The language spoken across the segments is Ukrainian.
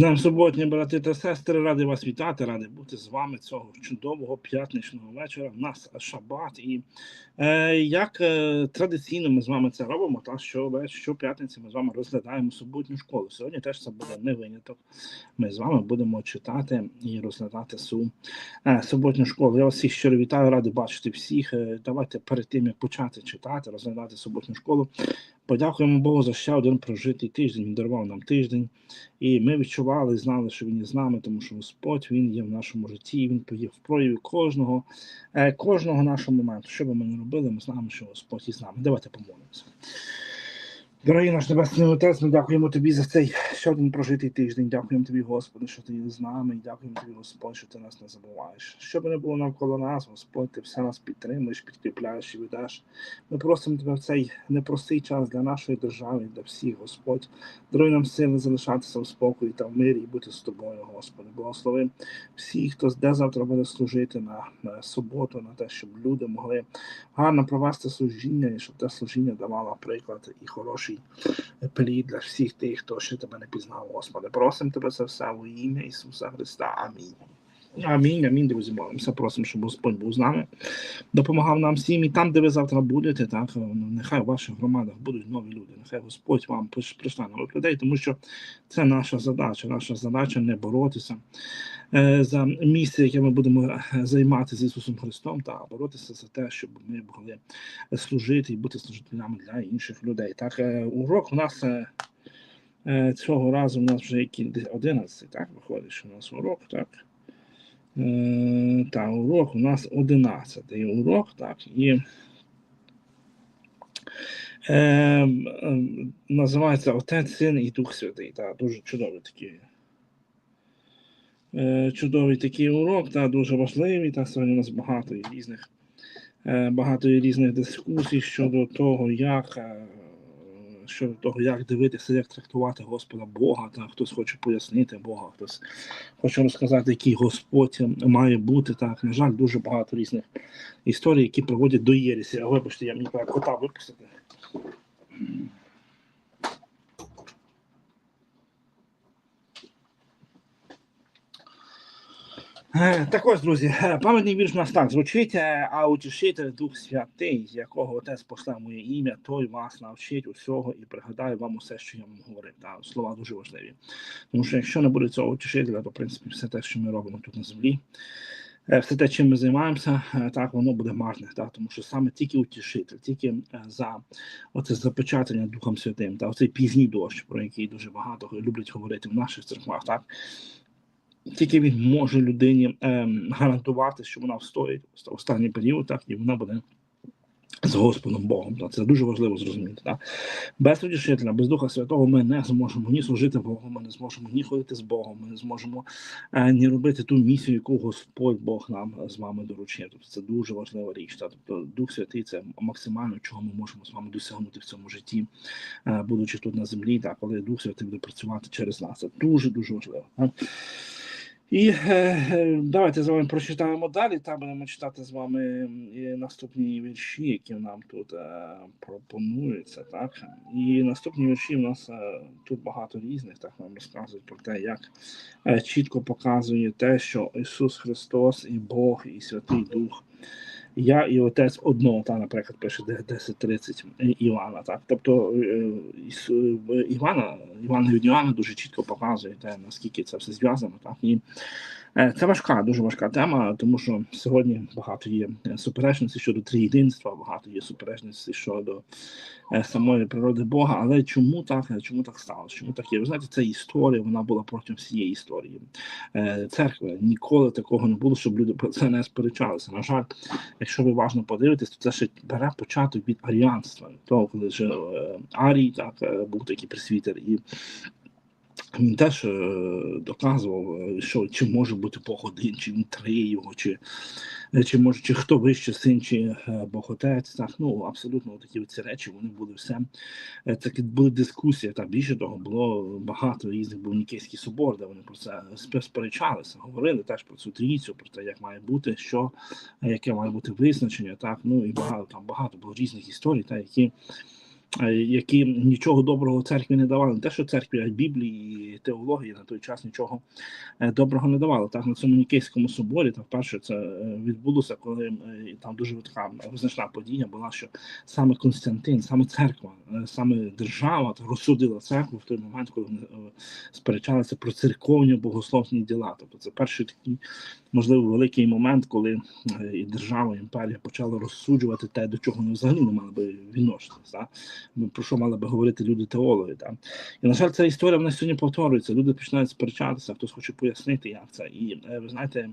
З ним суботні, брати та сестри, ради вас вітати, ради бути з вами цього чудового п'ятничного вечора. У нас шабат, і як е, традиційно ми з вами це робимо, та що щоп'ятниці ми з вами розглядаємо суботню школу. Сьогодні теж це буде не виняток. Ми з вами будемо читати і розглядати су е, суботню школу. Я вас всіх щиро вітаю, радий бачити всіх. Е, давайте перед тим як почати читати, розглядати суботню школу. Подякуємо Богу за ще один прожитий тиждень. Він дарував нам тиждень, і ми відчували, знали, що він є з нами, тому що Господь він є в нашому житті. Він є в прояві кожного, е, кожного нашого моменту. Що би ми не робили, ми знаємо, що Господь із нами. Давайте помолимося. Дорогий наш Небесний Отець, ми дякуємо тобі за цей ще прожитий тиждень. Дякуємо тобі, Господи, що ти з нами. І дякуємо тобі, Господь, що ти нас не забуваєш. Що би не було навколо нас, Господь, ти все нас підтримуєш, підкріпляєш і ведеш. Ми просимо тебе в цей непростий час для нашої держави, для всіх, Господь. Даруй нам сили залишатися в спокої та в мирі і бути з тобою, Господи. Благослови всіх, хто де завтра буде служити на, на суботу, на те, щоб люди могли гарно провести служіння, і щоб те служіння давало приклад і хороший плід для всіх тих, хто ще тебе не пізнав, Господи. Просимо тебе це все у ім'я Ісуса Христа. Амінь. Амінь, амінь, друзі, молимося. Просимо, щоб Господь був з нами, допомагав нам всім. І там, де ви завтра будете, так нехай у ваших громадах будуть нові люди. Нехай Господь вам прийшла нових людей, тому що це наша задача. Наша задача не боротися за місце, яке ми будемо займати з Ісусом Христом, та боротися за те, щоб ми могли служити і бути служителями для інших людей. Так, е, урок у нас. е, е, Цього разу у нас вже який 11, так, виходить, що у нас урок, так. Е, Та, урок у нас 11 урок, так, і е, е, називається Отець, Син і Дух Святий. Та, дуже чудовий такий. Е, чудовий такий урок, та, дуже важливий. Та, сьогодні у нас багато різних, е, багато різних дискусій щодо того, як. Е, щодо того, як дивитися, як трактувати Господа Бога, та хтось хоче пояснити Бога, хтось хоче розказати, який Господь має бути. Так, на жаль, дуже багато різних історій, які приводять до Єресі. А вибачте, я мені кота випустити. Так ось, друзі, е, пам'ятний вірш у нас так звучить, е, а утішитель Дух Святий, з якого Отець пошле моє ім'я, той вас навчить усього і пригадає вам усе, що я вам говорив. Та, слова дуже важливі. Тому що якщо не буде цього утішителя, то в принципі все те, що ми робимо тут на землі, все те, чим ми займаємося, так воно буде марне. Так, тому що саме тільки утішитель, тільки за оце запечатання Духом Святим, та оцей пізній дощ, про який дуже багато люблять говорити в наших церквах, так. Тільки він може людині ем, гарантувати, що вона встоїть в останній період, так і вона буде з Господом Богом. Так? Це дуже важливо зрозуміти. Так? Без утішителя, без Духа Святого ми не зможемо ні служити Богу, ми не зможемо ні ходити з Богом, ми не зможемо е, ні робити ту місію, яку Господь Бог нам з вами доручив. Тобто це дуже важлива річ. Так? Тобто Дух Святий це максимально, чого ми можемо з вами досягнути в цьому житті, е, будучи тут на землі, так? коли Дух Святий буде працювати через нас. Це дуже дуже важливо. Так? І е, давайте з вами прочитаємо далі. Там будемо читати з вами наступні вірші, які нам тут е, пропонуються. Так і наступні вірші в нас е, тут багато різних. Так нам розказують про те, як е, чітко показує те, що Ісус Христос і Бог, і Святий Дух. Я і отець одного, та, наприклад, пише 10.30 Івана. Так, тобто Івана, Іван від Івана дуже чітко показує те, наскільки це все зв'язано. Так і це важка, дуже важка тема, тому що сьогодні багато є суперечності щодо триєдинства, багато є суперечності щодо самої природи Бога. Але чому так? Чому так сталося? Чому так є? Ви знаєте, ця історія вона була протягом всієї історії церкви. Ніколи такого не було, щоб люди про це не сперечалися. На жаль, якщо ви уважно подивитесь, то це ще бере початок від аріанства, того, коли вже Арій так був такий присвітер і. Він теж доказував, що чи може бути Бог один, чи він три його, чи чи може чи хто вище син, чи Бог отець. Так, ну абсолютно такі ці речі вони були все. Це були дискусії. Та більше того, було багато різних був Нікейський собор, де вони про це сперечалися, говорили теж про цю трійцю, про те, як має бути, що яке має бути визначення. Так, ну і багато там багато було різних історій, та які е, які нічого доброго церкві не давали. Не те, що церкві, а Біблії і теології на той час нічого е, доброго не давали. Так на цьому Нікейському соборі, та вперше це е, відбулося, коли е, там дуже така визначна подія була, що саме Константин, саме церква, е, саме держава розсудила церкву в той момент, коли вони е, сперечалися про церковні богословні діла. Тобто це перший такий, можливо, великий момент, коли е, і держава, і імперія почали розсуджувати те, до чого вони взагалі не мали би відноситися. Ну, Про що мали би говорити люди теологи. Да? І, на жаль, ця історія вона сьогодні повторюється. Люди починають сперечатися, хтось хоче пояснити, як це. І е, ви знаєте,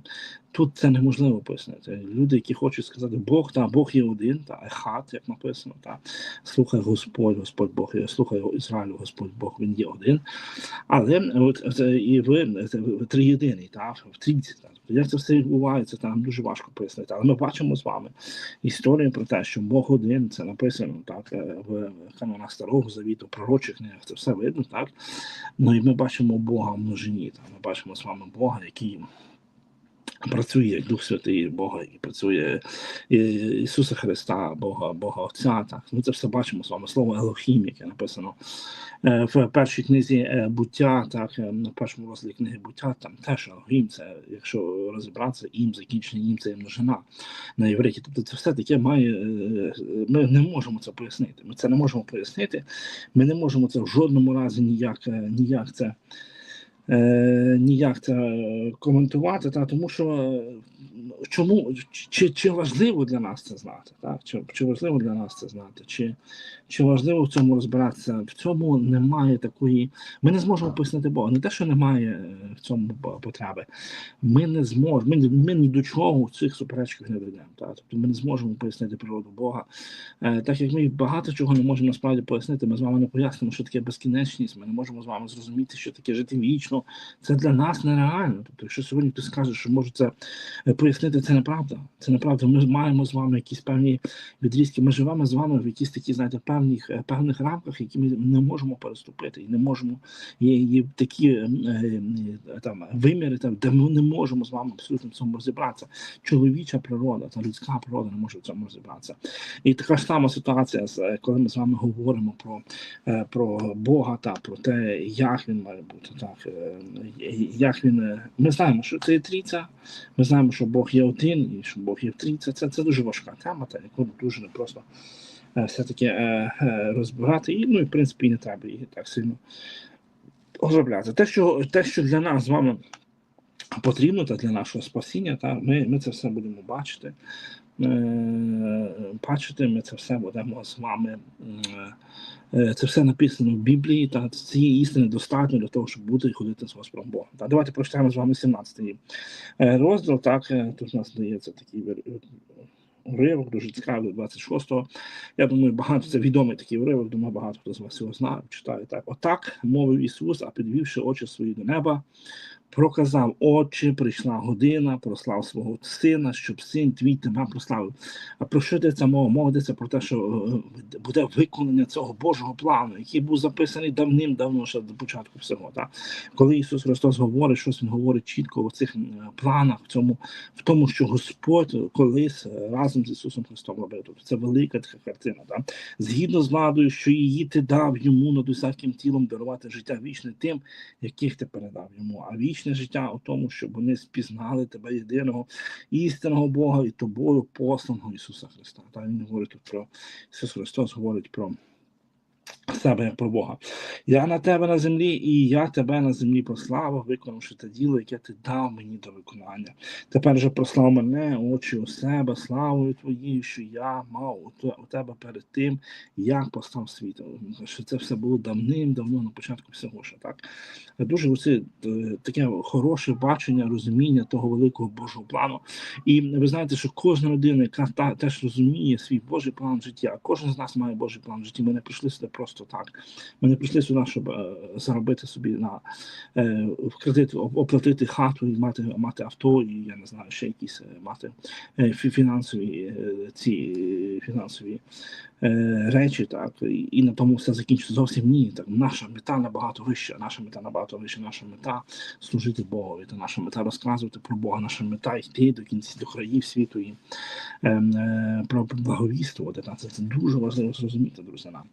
тут це неможливо пояснити. Люди, які хочуть сказати, Бог та Бог є один, та ехат, як написано, та слухай Господь, Господь Бог, слухай Ізраїлю, Господь Бог, він є один. Але от і ви триєдиний, та в трійці. Як це все відбувається, там дуже важко пояснити. Але ми бачимо з вами історію про те, що Бог один, це написано так в канонах Старого Завіту, пророчих книгах, це все видно, так? Ну і ми бачимо Бога в множині. Та. Ми бачимо з вами Бога, який працює Дух Святий, Бога, який працює Ісуса Христа, Бога, Бога Отця. Так. Ми це все бачимо з вами. Слово Елохім, яке написано е, в першій книзі е, буття, так, е, на першому розділі книги буття, там теж Елохім, це, якщо розібратися, ім, закінчення ім, це множина на євриті. Тобто це все таке має. Ми не можемо це пояснити. Ми це не можемо пояснити. Ми не можемо це в жодному разі ніяк, ніяк це. Е, ніяк це коментувати, та тому що е, чому чи, чи важливо для нас це знати? Так? Чи, чи важливо для нас це знати? Чи, чи важливо в цьому розбиратися? В цьому немає такої. Ми не зможемо пояснити Бога. Не те, що немає е, в цьому потреби. Ми не зможемо. Ми, ми ні до чого в цих суперечках не дійдемо. Так? Тобто ми не зможемо пояснити природу Бога. Е, так як ми багато чого не можемо насправді пояснити, ми з вами не пояснимо, що таке безкінечність. Ми не можемо з вами зрозуміти, що таке жити вічно. Це для нас нереально. Тобто, якщо сьогодні хтось скаже, що може це е, пояснити, це неправда. Це неправда. Ми маємо з вами якісь певні відрізки. Ми живемо з вами в якісь такі, знаєте, певних е, певних рамках, які ми не можемо переступити, і не можемо є, є такі е, там виміри, там де ми не можемо з вами абсолютно в цьому розібратися. Чоловіча природа та людська природа не може в цьому розібратися. І така ж сама ситуація, з, коли ми з вами говоримо про, про Бога та про те, як він має бути, так як він. е, Ми знаємо, що це є трійця, ми знаємо, що Бог є один і що Бог є в трійці. Це, це дуже важка тема, та яку дуже непросто е, все-таки е, розбирати. І, ну, і в принципі, і не треба її так сильно розробляти. Те, що, те, що для нас з вами потрібно та для нашого спасіння, та, ми, ми це все будемо бачити. Бачити, ми це все будемо з вами. е, е, Це все написано в Біблії, та цієї істини достатньо для того, щоб бути і ходити з Господом Богом. Та давайте прочитаємо з вами 17-й е, розділ. Так, тут у нас дається такий уривок, дуже цікавий, 26-го. Я думаю, багато це відомий такий уривок, думаю, багато хто з вас його знає, читає так. Отак мовив Ісус, а підвівши очі свої до неба, проказав Отче, прийшла година, прослав свого сина, щоб син твій тебе прославив. А про що йдеться мова? Мова йдеться про те, що е, буде виконання цього Божого плану, який був записаний давним-давно ще до початку всього. Так? Коли Ісус Христос говорить, щось Він говорить чітко в цих планах, в цьому, в тому, що Господь колись е, разом з Ісусом Христом робив. Тобто це велика така картина. Так? Згідно з владою, що її ти дав йому над усяким тілом дарувати життя вічне тим, яких ти передав йому. А вічне життя у тому, щоб вони спізнали тебе єдиного істинного Бога і тобою посланого Ісуса Христа. Та він говорить про Ісус Христос говорить про себе як про Бога. Я на тебе на землі, і я тебе на землі прославив, виконавши те діло, яке ти дав мені до виконання. Тепер же прослав мене, очі у себе, славою твоєю, що я мав у тебе перед тим, як постав світ. Що це все було давним-давно на початку всього. Що так дуже оце таке хороше бачення, розуміння того великого Божого плану. І ви знаєте, що кожна людина, яка та, теж розуміє свій Божий план а кожен з нас має Божий план в житті. Ми не прийшли сюди просто так. Ми не прийшли сюди, щоб е, заробити собі на е, кредит, оплатити хату і мати, мати авто, і я не знаю, ще якісь е, мати е, фінансові е, ці е, фінансові речі, так і, на тому все закінчиться зовсім ні. Так наша мета набагато вища. Наша мета набагато вища. Наша мета служити Богові. Та наша мета розказувати про Бога. Наша мета йти до кінці до країв світу і ем, е, про благовістувати. Та це, це дуже важливо зрозуміти, друзі, нам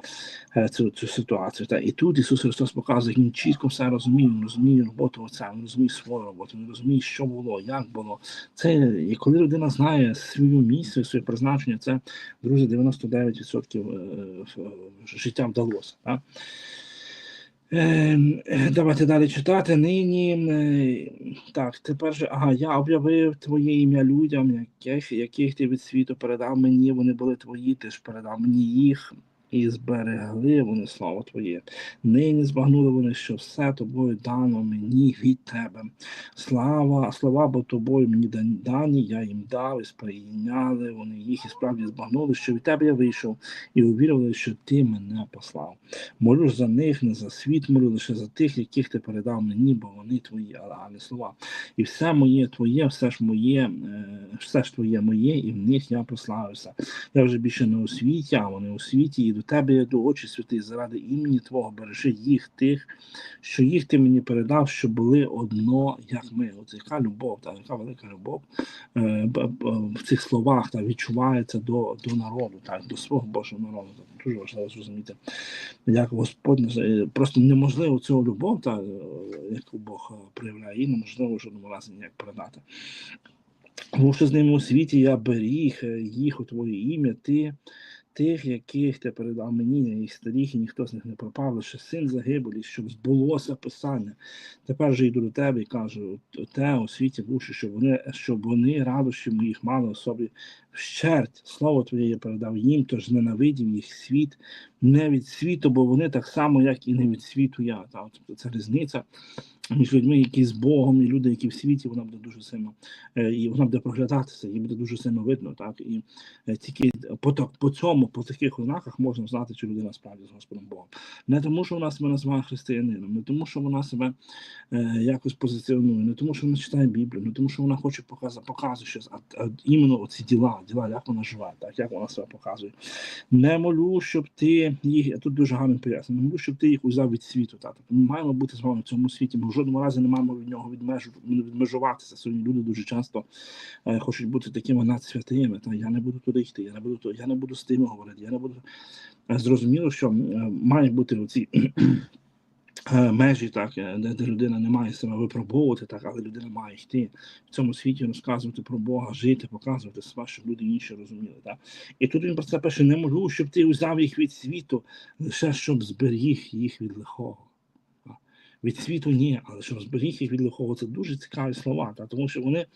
е, цю, цю ситуацію. Та і тут Ісус Христос показує, він чітко все розуміє, він розуміє роботу Отця, він розуміє свою роботу, він розуміє, що було, як було. Це і коли людина знає свою місію, своє призначення, це друзі, 99% е, в- життя вдалося. Так? Ем, е, Давайте далі читати. Нині е, так, тепер же, ага, я об'явив твоє ім'я людям, яких, яких ти від світу передав мені, вони були твої, ти ж передав мені їх, і зберегли вони слово Твоє. Нині збагнули вони, що все тобою дано мені від тебе. Слава, слова бо тобою мені дан- дані, я їм дав, і сприйняли вони їх, і справді збагнули, що від тебе я вийшов, і увірували, що ти мене послав. Молю за них, не за світ, молю лише за тих, яких ти передав мені, бо вони твої, але а не слова. І все моє твоє, все ж моє, е, все ж твоє моє, і в них я прославився. Я вже більше не у світі, а вони у світі, і до тебе я йду, очі святий, заради імені Твого бережи їх тих, що їх ти мені передав, що були одно, як ми. От яка любов, та яка велика любов е, б- в цих словах та відчувається до, до народу, так, до свого Божого народу. Так, дуже важливо зрозуміти, як Господь е, просто неможливо цю любов, та, е, яку Бог е, проявляє, і неможливо жодному разі ніяк передати. Тому що з ними у світі я беріг е, їх у твоє ім'я, ти тих, яких ти передав мені, я їх старіх, і ніхто з них не пропав, лише син загибелі, щоб збулося писання. Тепер же йду до тебе і кажу, те у світі бувши, щоб вони, щоб вони радощі моїх мали у собі вщерть. Слово Твоє я передав їм, тож ненавидів їх світ, не від світу, бо вони так само, як і не від світу я. Тобто це різниця між людьми, які з Богом, і люди, які в світі, вона буде дуже сильно, е, і вона буде проглядатися, їй буде дуже сильно видно. Так? І е, тільки по, та- по цьому, по таких ознаках можна знати, чи людина справді з Господом Богом. Не тому, що вона себе називає християнином, не тому, що вона себе е, якось позиціонує, не тому, що вона читає Біблію, не тому, що вона хоче показати, показує щось, а, а іменно оці діла, діла, як вона живе, так, як вона себе показує. Не молю, щоб ти їх, тут дуже гарно пояснено, не молю, щоб ти їх узяв від світу. Так. Ми маємо бути з вами в цьому світі, ми жодному разі не маємо від нього відмежу, відмежуватися. Сьогодні люди дуже часто е, хочуть бути такими надсвятими. Та я не буду туди йти, я не буду то, я не буду з тими говорити, я не буду. Е, Зрозуміло, що е, має бути оці е, межі, так, е, де, де людина не має себе випробовувати, так, але людина має йти в цьому світі, розказувати про Бога, жити, показувати себе, щоб люди інші розуміли. Так. І тут він про це пише: не можу, щоб ти взяв їх від світу, лише щоб зберіг їх від лихого. Від світу ні, але щоб зберіг їх від лихого, це дуже цікаві слова, та, тому що вони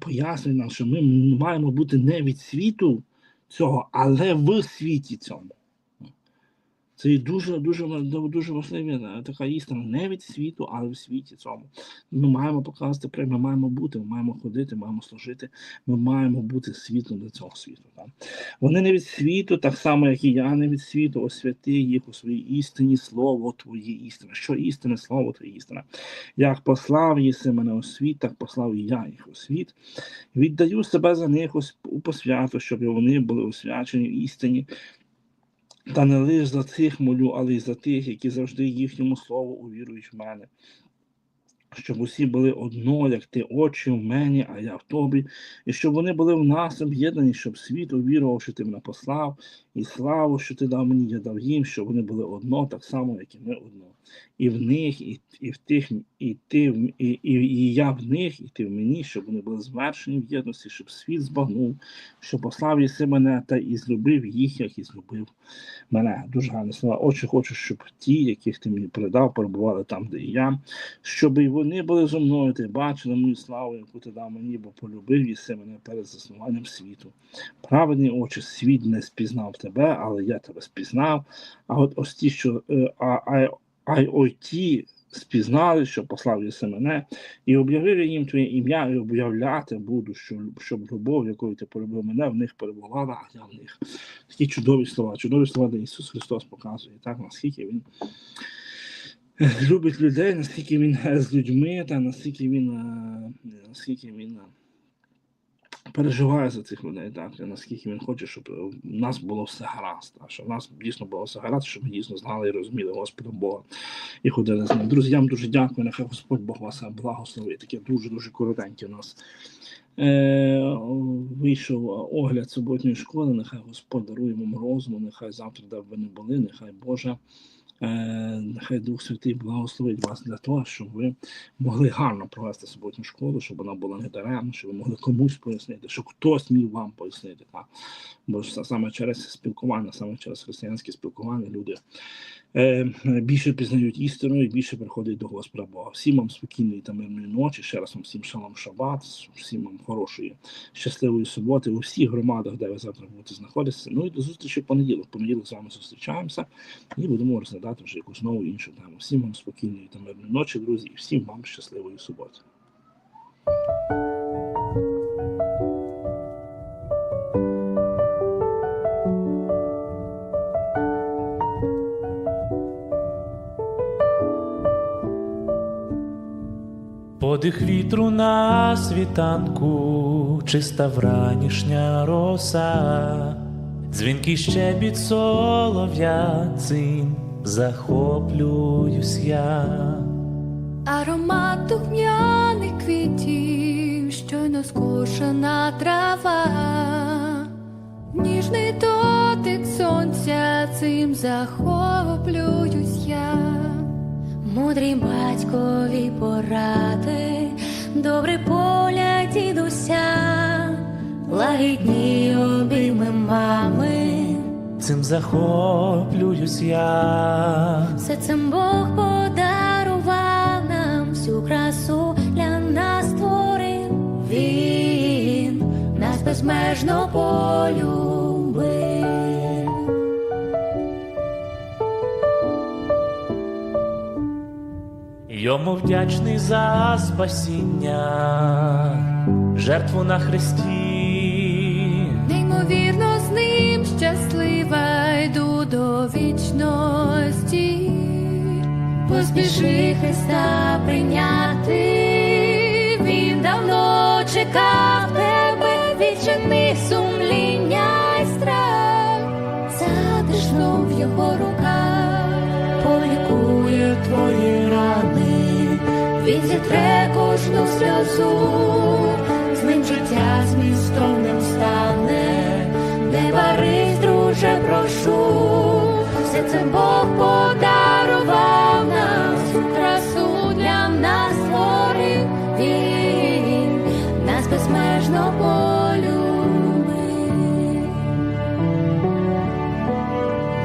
пояснюють нам, що ми маємо бути не від світу цього, але в світі цьому. Це дуже дуже дуже важлива така істина не від світу, але в світі цьому. Ми маємо показати прямо, ми маємо бути, ми маємо ходити, маємо служити, ми маємо бути світлом для цього світу. Так? Вони не від світу, так само, як і я не від світу, освяти їх у своїй істині, слово Твоє істина. Що істина, слово Твоє істина. Як послав єси мене у світ, так послав і я їх у світ. Віддаю себе за них у посвяту, щоб вони були освячені в істині. Та не лише за тих молю, але й за тих, які завжди їхньому слову увірують в мене. Щоб усі були одно, як ти очі в мені, а я в тобі, і щоб вони були в нас об'єднані, щоб світ увірував, що ти мене послав, і славу, що ти дав мені, я дав їм, щоб вони були одно, так само, як і ми одно. І в них, і, і в тих, і ти, і, і, і я в них, і ти в мені, щоб вони були звершені в єдності, щоб світ збагнув, що послав єси мене та і злюбив їх, як і злюбив мене. Дуже гарні слова. Отже, хочу, щоб ті, яких ти мені передав, перебували там, де і я, щоб і вони були зо мною, ти бачили мою славу, яку ти дав мені, бо полюбив єси мене перед заснуванням світу. Праведні очі, світ не спізнав тебе, але я тебе спізнав. А от ось ті, що е, ой ті спізнали, що послав єси мене, і об'явив їм твоє ім'я, і об'являти буду, що, щоб любов, якою ти полюбив мене, в них перебувала, а я в них. Такі чудові слова, чудові слова, де Ісус Христос показує, так, наскільки Він е, любить людей, наскільки Він е, з людьми, та наскільки Він, е, наскільки він е, переживає за цих людей, так, наскільки він хоче, щоб у нас було все гаразд, так, щоб у нас дійсно було все гаразд, щоб ми дійсно знали і розуміли Господа Бога і ходили з ним. Друзі, я вам дуже дякую, нехай Господь Бог вас благословить. Таке дуже-дуже коротеньке у нас. Е, вийшов огляд суботньої школи, нехай Господь дарує вам розуму, нехай завтра, де б ви не були, нехай Боже, нехай Дух Святий благословить вас для того, щоб ви могли гарно провести суботню школу, щоб вона була не даремна, щоб ви могли комусь пояснити, щоб хтось міг вам пояснити. Так? Бо саме через спілкування, саме через християнське спілкування люди е, більше пізнають істину і більше приходять до Господа Бога. Всім вам спокійної та мирної ночі. Ще раз вам всім шалом шабат, всім вам хорошої, щасливої суботи у всіх громадах, де ви завтра будете знаходитися. Ну і до зустрічі в понеділок. В понеділок з вами зустрічаємося і будемо розглядати вже якусь нову іншу тему. Всім вам спокійної та мирної ночі, друзі, і всім вам щасливої суботи. Подих вітру на світанку, чиста вранішня роса, дзвінкий щебіт солов'я цим захоплююсь я. Аромат духмяних квітів, щойно скошена трава, ніжний дотик сонця, цим захоплююсь я. Мудрій батькові поради, добрий погляд дідуся, лагідні обійми мами. Цим захоплююсь я. Все цим Бог подарував нам всю красу для нас створив. Він нас безмежно полюбив. Йому вдячний за спасіння, жертву на хресті. Неймовірно з ним щаслива йду до вічності. Поспіши Христа прийняти, він давно чекав тебе, відчини сумління й страх, затишно в його руках, він зітре кожну сльозу, з ним життя змістовним стане, не варись, друже, прошу, все це Бог подарував нам, всю красу для нас створив він, нас безмежно полюбив.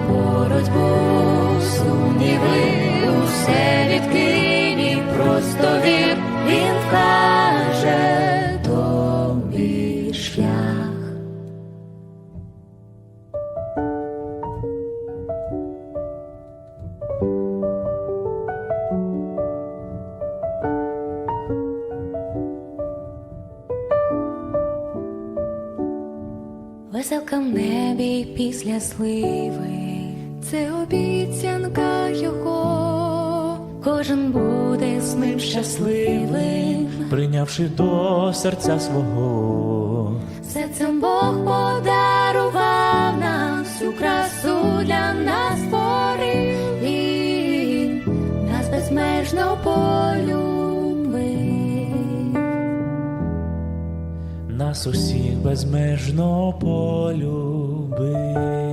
боротьбу, сумніви, усе і просто вір, він вкаже тобі шлях. Веселка в небі після сливи, це обіцянка його, кожен буде з ним щасливим. прийнявши до серця свого. Серцем Бог подарував нам всю красу для нас створив. Він нас безмежно полюбив. Нас усіх безмежно полюбив.